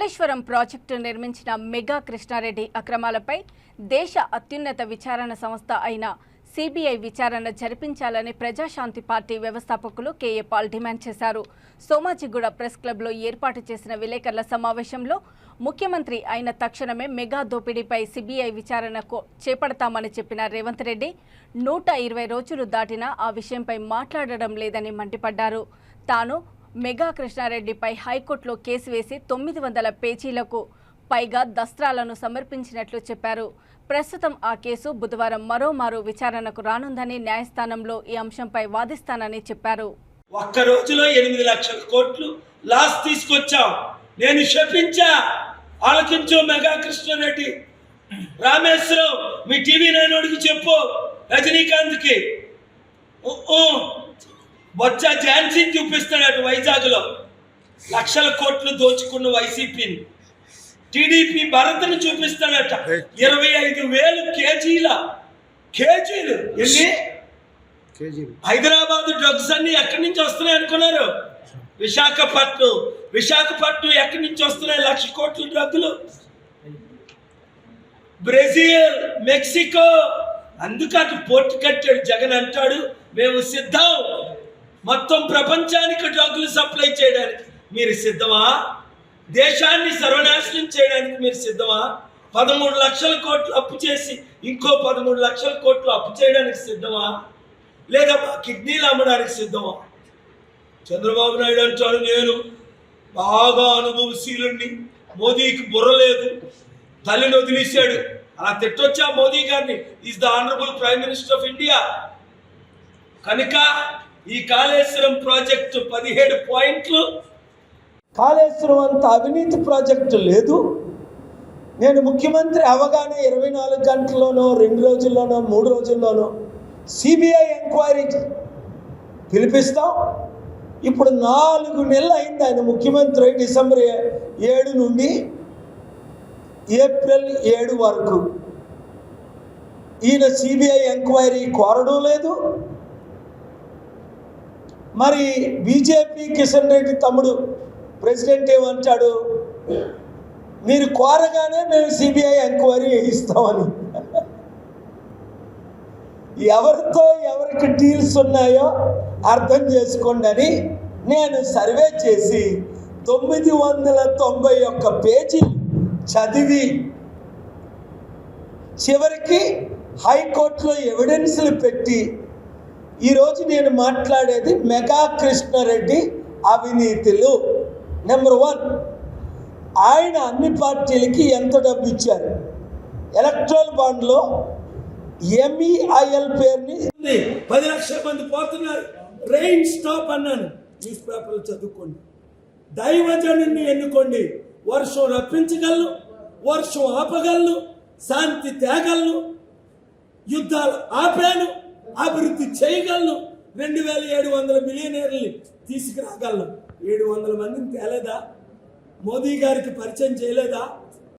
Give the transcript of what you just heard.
Kaleshwaram project నిర్మించిన మెగా కృష్ణారెడ్డి అక్రమాలపై దేశ అత్యున్నత విచారణ సంస్థ అయిన సిబిఐ విచారణ జరిపించాలని ప్రజాశాంతి పార్టీ వ్యవస్థాపకులు కేఏ పాల్ డిమాండ్ చేశారు. సోమాజిగూడ ప్రెస్ క్లబ్లో ఏర్పాటు చేసిన విలేకరుల సమావేశంలో ముఖ్యమంత్రి అయిన తక్షణమే మెగా దోపిడీపై సిబిఐ విచారణకు చేపడతామని చెప్పిన రేవంత్ రెడ్డి నూట ఇరవై రోజులు దాటినా ఆ విషయంపై మాట్లాడడం లేదని మండిపడ్డారు. తాను మెగా కృష్ణారెడ్డిపై హైకోర్టులో కేసు వేసి తొమ్మిది వందల పేజీలకు పైగా దస్త్రాలను సమర్పించినట్లు చెప్పారు. ప్రస్తుతం ఆ కేసు బుధవారం మరోమారు విచారణకు రానుందని న్యాయస్థానంలో ఈ అంశంపై వాదిస్తానని చెప్పారు. ఒక్క రోజులో ఎనిమిది లక్షల కోట్లు లాస్ తీసుకొచ్చాం. నేను శపించా. ఆలకించు మెగా కృష్ణారెడ్డి. రామేశ్వరం మీ టీవీ నైనోడికి చెప్పు. రజనీకాంత్కి. బొచ్చ ఝాన్సీని చూపిస్తాడట వైజాగ్లో. లక్షల కోట్లు దోచుకున్న వైసీపీని. టీడీపీ భరత్ని చూపిస్తాడట ఇరవై ఐదు వేలు కేజీల. కేజీలు. ఎన్ని? కేజీలు. హైదరాబాద్ డ్రగ్స్ అన్ని ఎక్కడి నుంచి వస్తున్నాయి అనుకున్నారు? విశాఖపట్నం. విశాఖపట్నం ఎక్కడి నుంచి వస్తున్నాయి? లక్ష కోట్ల డ్రగ్గులు. Brazil Mexico. అందుకు అటు పోర్టు కట్టాడు జగన్ అంటాడు. మేము సిద్ధం. మొత్తం ప్రపంచానికి డ్రగ్లు సప్లై చేయడానికి మీరు సిద్ధమా? దేశాన్ని సర్వనాశనం చేయడానికి మీరు సిద్ధమా? పదమూడు లక్షల కోట్లు అప్పు చేసి ఇంకో పదమూడు లక్షల కోట్లు అప్పు చేయడానికి సిద్ధమా? లేదా కిడ్నీలు అమ్మడానికి సిద్ధమా? చంద్రబాబు నాయుడు అంటాడు నేను బాగా అనుభవశీలుణ్ణి. మోదీకి బుర్ర లేదు. తల్లిని వదిలేశాడు. అలా తిట్టొచ్చా మోదీ గారిని? Is the honourable prime minister of India కనుక ఈ కాళేశ్వరం ప్రాజెక్టు పదిహేడు పాయింట్లు. కాళేశ్వరం అంత అవినీతి ప్రాజెక్టు లేదు. నేను ముఖ్యమంత్రి అవగానే ఇరవై నాలుగు గంటల్లోనో రెండు రోజుల్లోనో మూడు రోజుల్లోనో సిబిఐ ఎంక్వైరీ పిలిపిస్తాం. ఇప్పుడు నాలుగు నెలలు అయింది ఆయన ముఖ్యమంత్రి డిసెంబర్ ఏడు నుండి ఏప్రిల్ ఏడు వరకు. ఈయన సిబిఐ ఎంక్వైరీ కోరడం లేదు. మరి బీజేపీ కిషన్ రెడ్డి తమ్ముడు ప్రెసిడెంట్ ఏమంటాడు? మీరు కోరగానే మేము సిబిఐ ఎంక్వైరీ ఇస్తామని ఎవరితో ఎవరికి డీల్స్ ఉన్నాయో అర్థం చేసుకోండి అని నేను సర్వే చేసి తొమ్మిది వందల తొంభై ఒక్క పేజీలు చదివి చివరికి హైకోర్టులో ఎవిడెన్స్లు పెట్టి ఈరోజు నేను మాట్లాడేది మెగా కృష్ణారెడ్డి అవినీతులు. నెంబర్ వన్ ఆయన అన్ని పార్టీలకి ఎంత డబ్బు ఇచ్చారు? ఎలక్ట్రల్ బాండ్లో ఎంఈఐఎల్ పేరుని పది లక్షల మంది పోతున్నారు. రెయిన్ స్టాప్ అన్నాను. న్యూస్ పేపర్లు చదువుకోండి. దైవజనుని ఎన్నుకోండి. వర్షం రప్పించగలను. వర్షం ఆపగలను. శాంతి తేగలను. యుద్ధాలు ఆపాను. అభివృద్ధి చేయగలను. రెండు వేల ఏడు వందల మిలియనీర్లని తీసుకురాగలను. ఏడు వందల మందిని తేలేదా? మోదీ గారికి పరిచయం చేయలేదా?